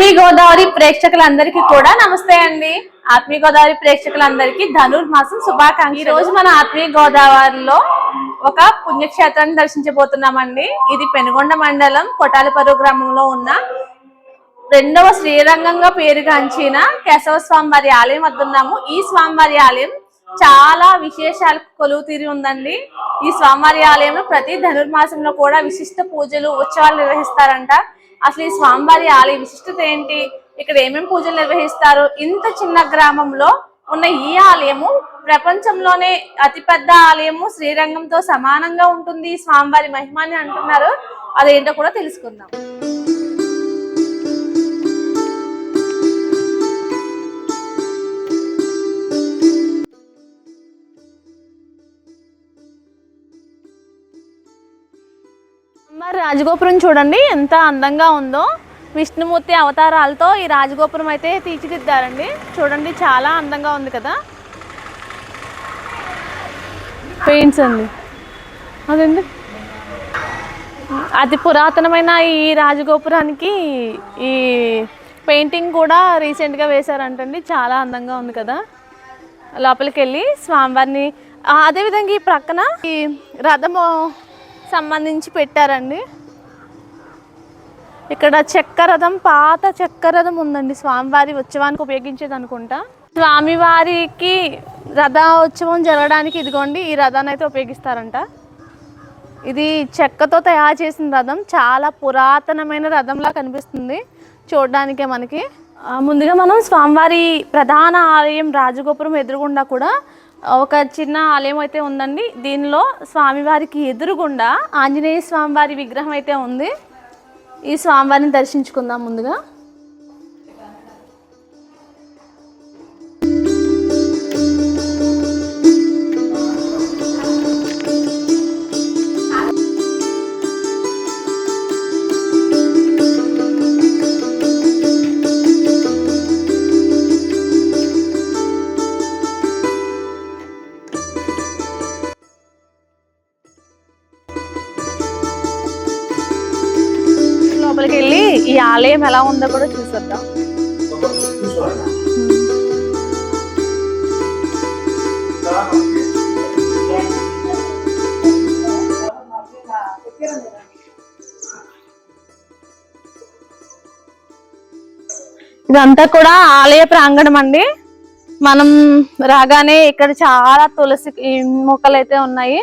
ఆత్మీయ గోదావరి ప్రేక్షకులందరికీ కూడా నమస్తే అండి. ఆత్మీయ గోదావరి ప్రేక్షకులందరికీ ధనుర్మాసం శుభాకాంక్ష ఈ రోజు మన ఆత్మీయ గోదావరిలో ఒక పుణ్యక్షేత్రాన్ని దర్శించబోతున్నామండి. ఇది పెనుగొండ మండలం కొటాలపరు గ్రామంలో ఉన్న రెండవ శ్రీరంగంగా పేరుగాంచిన కేశవ స్వామివారి ఆలయం వద్ద ఉన్నాము. ఈ స్వామివారి ఆలయం చాలా విశేషాలు కొలువు తీరి ఉందండి. ఈ స్వామివారి ఆలయంలో ప్రతి ధనుర్మాసంలో కూడా విశిష్ట పూజలు ఉత్సవాలు నిర్వహిస్తారంట. అసలు ఈ స్వామివారి ఆలయ విశిష్టత ఏంటి? ఇక్కడ ఏమేమి పూజలు నిర్వహిస్తారు? ఇంత చిన్న గ్రామంలో ఉన్న ఈ ఆలయము ప్రపంచంలోనే అతిపెద్ద ఆలయము. శ్రీరంగంతో సమానంగా ఉంటుంది ఈ స్వామివారి మహిమాని అంటున్నారు. అదేంటో కూడా తెలుసుకుందాం. రాజగోపురం చూడండి ఎంత అందంగా ఉందో. విష్ణుమూర్తి అవతారాలతో ఈ రాజగోపురం అయితే తీర్చిదిద్దారండి. చూడండి చాలా అందంగా ఉంది కదా. పెయింట్స్ అండి. అదండి అతి పురాతనమైన ఈ రాజగోపురానికి ఈ పెయింటింగ్ కూడా రీసెంట్గా వేశారంటండి. చాలా అందంగా ఉంది కదా. లోపలికి వెళ్ళి స్వామివారిని అదేవిధంగా ఈ ప్రక్కన ఈ రథము సంబంధించి పెట్టారండి. ఇక్కడ చెక్క రథం పాత చెక్క రథం ఉందండి. స్వామివారి ఉత్సవానికి ఉపయోగించేది అనుకుంటా స్వామివారికి రథ ఉత్సవం జరగడానికి ఇదిగోండి ఈ రథాన్ని అయితే ఉపయోగిస్తారంట. ఇది చెక్కతో తయారు చేసిన రథం. చాలా పురాతనమైన రథంలా కనిపిస్తుంది చూడడానికే మనకి. ముందుగా మనం స్వామివారి ప్రధాన ఆలయం రాజగోపురం ఎదురుగుండా కూడా ఒక చిన్న ఆలయం అయితే ఉందండి. దీనిలో స్వామివారికి ఎదురుగుండా ఆంజనేయ స్వామివారి విగ్రహం అయితే ఉంది. ఈ స్వామివారిని దర్శించుకుందాం ముందుగా. ఆలయం ఎలా ఉందో కూడా చూసేద్దాం. ఇదంతా కూడా ఆలయ ప్రాంగణం అండి. మనం రాగానే ఇక్కడ చాలా తులసి మొక్కలు అయితే ఉన్నాయి.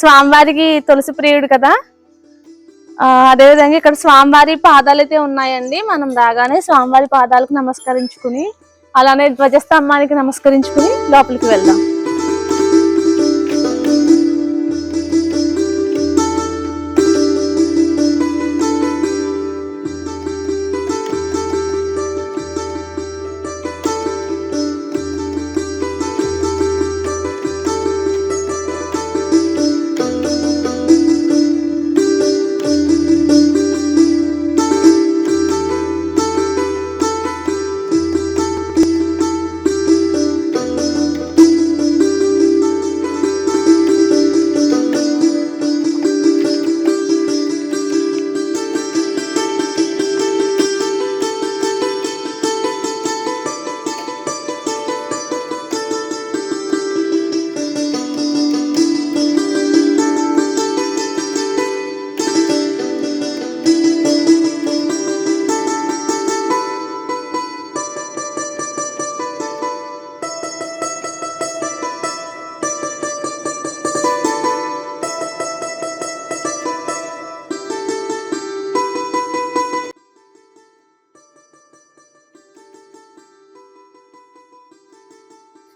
స్వామివారికి తులసి ప్రియుడు కదా. అదేవిధంగా ఇక్కడ స్వామివారి పాదాలు అయితే ఉన్నాయండి. మనం రాగానే స్వామివారి పాదాలకు నమస్కరించుకుని అలానే ధ్వజస్తంభానికి నమస్కరించుకుని లోపలికి వెళ్దాం.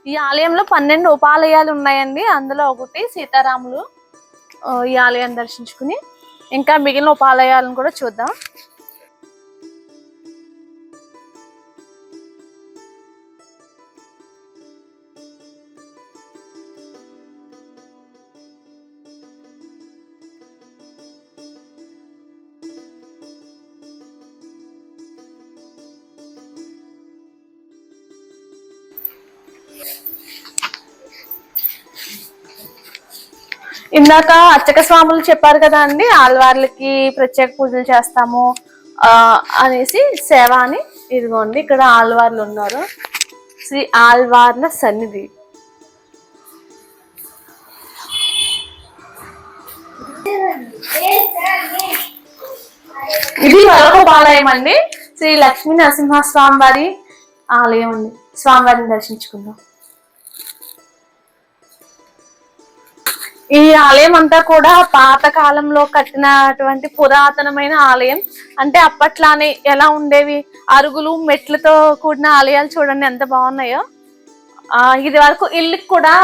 ఈ ఆలయంలో పన్నెండు ఉపాలయాలు ఉన్నాయండి. అందులో ఒకటి సీతారాములు ఈ ఆలయాన్ని దర్శించుకుని. ఇంకా మిగిలిన ఉపాలయాలను కూడా చూద్దాం. ఇందాక అర్చక స్వాములు చెప్పారు కదా అండి ఆళ్వార్లకి ప్రత్యేక పూజలు చేస్తాము అనేసి సేవ అని ఇదిగోండి ఇక్కడ ఆల్వార్లు ఉన్నారు. శ్రీ ఆల్వార్ల సన్నిధి. ఇది ఆలయం అండి. శ్రీ లక్ష్మీ నరసింహ స్వామి వారి ఆలయం అండి. స్వామివారిని దర్శించుకుందాం. ఈ ఆలయం అంతా కూడా పాత కాలంలో కట్టినటువంటి పురాతనమైన ఆలయం. అంటే అప్పట్లానే ఎలా ఉండేవి? అరుగులు మెట్లతో కూడిన ఆలయాలు చూడండి ఎంత బాగున్నాయో. ఇది వరకు ఇల్లుకి కూడా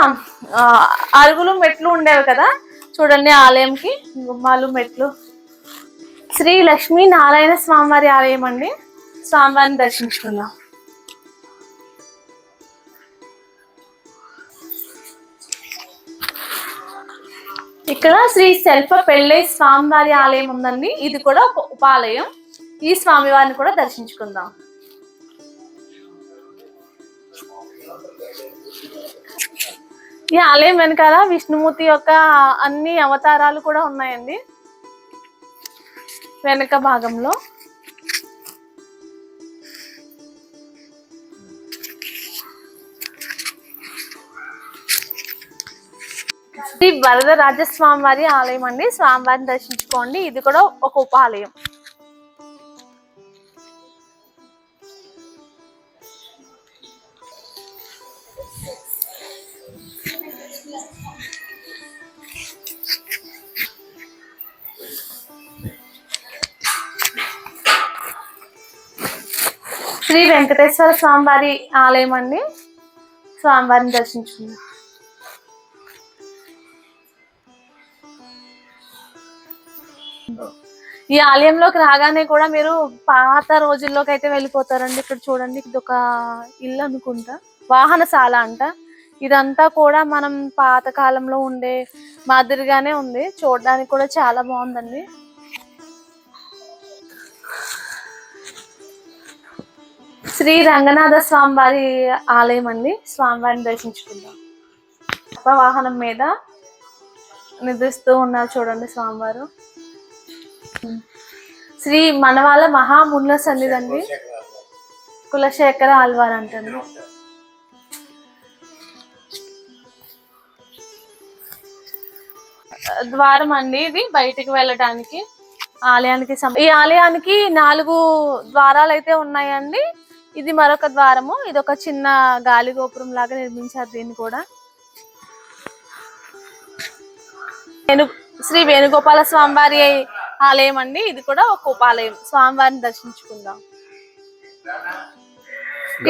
అరుగులు మెట్లు ఉండేవి కదా? చూడండి ఆలయంకి. గుమ్మాలు మెట్లు. శ్రీ లక్ష్మీ నారాయణ స్వామివారి ఆలయం అండి. స్వామివారిని దర్శించుకుందాం. ఇక్కడ శ్రీ శల్ప పెళ్ళై స్వామివారి ఆలయం ఉందండి. ఇది కూడా ఉపాలయం. ఈ స్వామివారిని కూడా దర్శించుకుందాం. ఈ ఆలయం వెనకాల విష్ణుమూర్తి యొక్క అన్ని అవతారాలు కూడా ఉన్నాయండి. వెనక భాగంలో. ఇది వరదరాజ వారి ఆలయం అండి. స్వామివారిని దర్శించుకోండి. ఇది కూడా ఒక ఉపాలయం. శ్రీ వెంకటేశ్వర స్వామివారి ఆలయం అండి. స్వామివారిని దర్శించుకుందాం. ఈ ఆలయంలోకి రాగానే కూడా మీరు పాత రోజుల్లోకి అయితే వెళ్ళిపోతారండి. ఇక్కడ చూడండి ఇది ఒక ఇల్లు అనుకుంటా. వాహనశాల అంట. ఇదంతా కూడా మనం పాత కాలంలో ఉండే మాదిరిగానే ఉంది. చూడడానికి కూడా చాలా బాగుందండి. శ్రీ రంగనాథ స్వామి వారి ఆలయం అండి. స్వామివారిని దర్శించుకుందాం. వాహనం మీద నిద్రిస్తూ ఉన్నారు చూడండి స్వామివారు. శ్రీ మనవాళ్ళ మహామునుల సన్నిధండి కులశేఖర ఆల్వార్ అంటండి ద్వారం అండి ఇది బయటికి వెళ్ళటానికి. ఆలయానికి ఈ ఆలయానికి నాలుగు ద్వారాలు అయితే ఉన్నాయండి. ఇది మరొక ద్వారము. ఇది ఒక చిన్న గాలి గోపురం లాగా నిర్మించారు దీన్ని కూడా. వేణు శ్రీ వేణుగోపాల స్వామివారి ఆలయం అండి ఇది కూడా ఒక ఉపాలయం. స్వామివారిని దర్శించుకుందాం.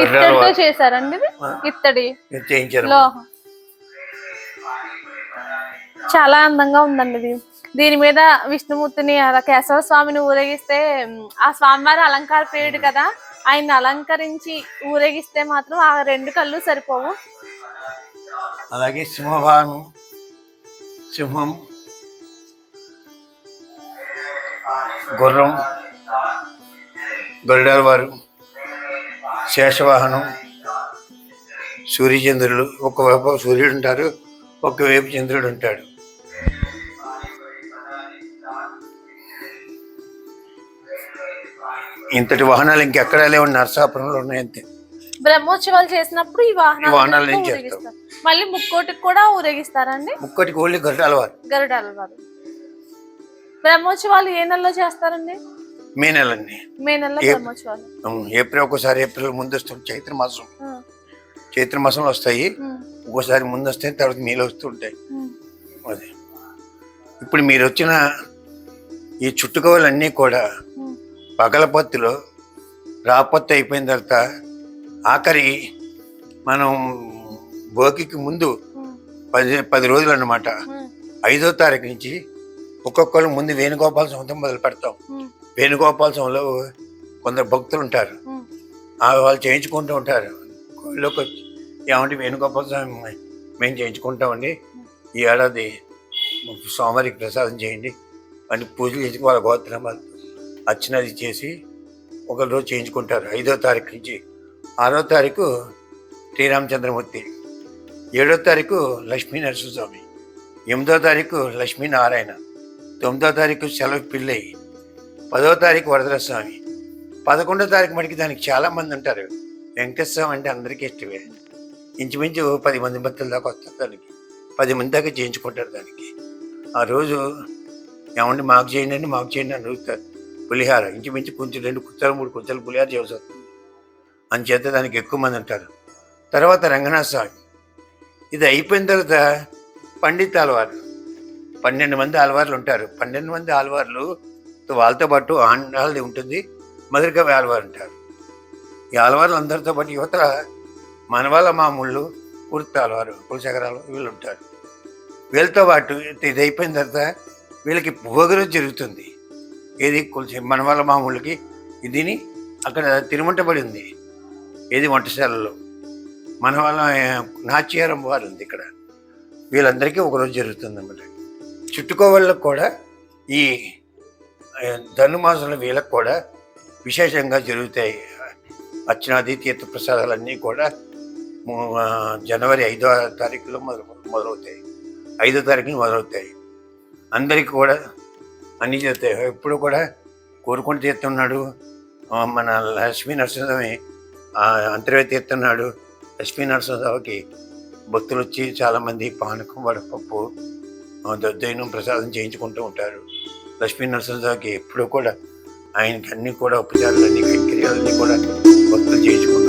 ఇత్తడితో చేశారండి ఇది? ఇత్తడి. లోహం చాలా అందంగా ఉందండి ఇది. దీని మీద విష్ణుమూర్తిని అలా కేశవ స్వామిని ఊరేగిస్తే ఆ స్వామివారి అలంకార ప్రియుడు కదా ఆయన అలంకరించి ఊరేగిస్తే మాత్రం ఆ రెండు కళ్ళు సరిపోవు. అలాగే సింహవాహనం సింహం గుర్రం గరుడాల వారు శేషవాహనం సూర్యచంద్రులు ఒకవైపు సూర్యుడు ఉంటారు ఒకవైపు చంద్రుడు ఉంటాడు. ఇంతటి వాహనాలు ఇంకెక్కడా లేవు నరసాపురంలో ఉన్నాయి అంతే. బ్రహ్మోత్సవాలు చేసినప్పుడు ఈ వాహనాలు చేస్తాం? మళ్ళీ ముక్కోటికి కూడా ఊరేగిస్తారండి? ముక్కటికి ఓన్లీ గరుడాల వారు. గరుడాల వారు. బ్రహ్మోత్సవాలు ఏ నెలలో చేస్తారండి? మే నెలన్నీ మే నెలలో బ్రహ్మోత్సవాలు. ఏప్రిల్ ఒకసారి ఏప్రిల్ ముందు వస్తుంది చైత్ర మాసం. చైత్ర మాసంలో వస్తాయి ఒక్కోసారి ముందు వస్తాయి తర్వాత మీలో వస్తుంటాయి. అది. ఇప్పుడు మీరు వచ్చిన ఈ చుట్టుకోవాలన్నీ కూడా పగలపత్తిలో రాపత్తి అయిపోయిన తర్వాత ఆఖరి మనం భోగికి ముందు పది పది రోజులు అన్నమాట. ఐదో తారీఖు నుంచి ఒక్కొక్కరు ముందు వేణుగోపాల స్వామితో మొదలు పెడతాం. వేణుగోపాల స్వామిలో కొందరు భక్తులు ఉంటారు. వాళ్ళు చేయించుకుంటూ ఉంటారు. గుళ్ళోకి వచ్చి ఏమంటే వేణుగోపాల స్వామి మేము చేయించుకుంటామండి. ఈ ఏడాది స్వామివారికి ప్రసాదం చేయండి. అని పూజలు చేసి వాళ్ళ గోత్రమాలు అర్చనది చేసి ఒక రోజు చేయించుకుంటారు. ఐదో తారీఖు నుంచి. ఆరో తారీఖు శ్రీరామచంద్రమూర్తి. ఏడో తారీఖు లక్ష్మీ నరసింహస్వామి. ఎనిమిదో తారీఖు లక్ష్మీనారాయణ తొమ్మిదో తారీఖు సెలవు పిల్లయ్యి పదో తారీఖు వరదల స్వామి పదకొండో తారీఖు మటుకి దానికి చాలా మంది ఉంటారు. వెంకటేశ్వర అంటే అందరికీ ఇష్టమే. ఇంచుమించు పది మంది భక్తుల దాకా వస్తారు దానికి. పది మంది దాకా చేయించుకుంటారు దానికి. ఆ రోజు ఏమండి మాకు చేయండి అండి మాకు చేయండి అని అడుగుతారు. పులిహార ఇంచుమించు కొంచెం రెండు కుత్తలు మూడు కుత్తలు పులిహార చేయవలసి వస్తుంది. అంచేత దానికి ఎక్కువ మంది ఉంటారు. తర్వాత రంగనాథ స్వామి ఇది అయిపోయిన తర్వాత పండిత్ ఆలవారు పన్నెండు మంది ఆలవార్లు ఉంటారు. పన్నెండు మంది ఆలవార్లు వాళ్ళతో పాటు ఆండాలది ఉంటుంది. మధురకవి ఆలవారు ఉంటారు. ఈ ఆలవార్లు అందరితో పాటు యువత మన వాళ్ళ మామూళ్ళు పూర్తి ఆలవారు కులశేఖరాలు వీళ్ళు ఉంటారు. వీళ్ళతో పాటు ఇది అయిపోయిన తర్వాత వీళ్ళకి భోగరం జరుగుతుంది. ఏది కులశే మన వాళ్ళ మామూళ్ళకి? ఇదిని అక్కడ తిరుమంటబడి ఉంది. ఏది వంటశాలలో? మన వాళ్ళ నాట్యారం వారు ఉంది ఇక్కడ. వీళ్ళందరికీ ఒకరోజు జరుగుతుంది అన్నమాట చుట్టుకోవాళ్ళకు కూడా ఈ ఆ, ధనుమాసంలో వీళ్ళకు కూడా విశేషంగా జరుగుతాయి. అర్చనాది తీర్థప్రసాదాలన్నీ కూడా జనవరి ఐదో తారీఖులో మొదలు మొదలవుతాయి. ఐదో తారీఖున మొదలవుతాయి. అందరికీ కూడా అన్నీ చేస్తాయి ఎప్పుడు కూడా కోరుకుంటూ తీస్తున్నాడు మన లక్ష్మీ నరసింహస్వామి అంతర్వే అంతర్వేది తీస్తున్నాడు లక్ష్మీ నరసింహస్వామికి భక్తులు వచ్చి చాలామంది పానకం వడపప్పు దద్దైనం ప్రసాదం చేయించుకుంటూ ఉంటారు. లక్ష్మీ నరసింహకి ఎప్పుడూ కూడా ఆయనకి అన్ని కూడా ఉపచారాలన్నీ కైంకర్యాలన్నీ కూడా భక్తులు చేయించుకుంటారు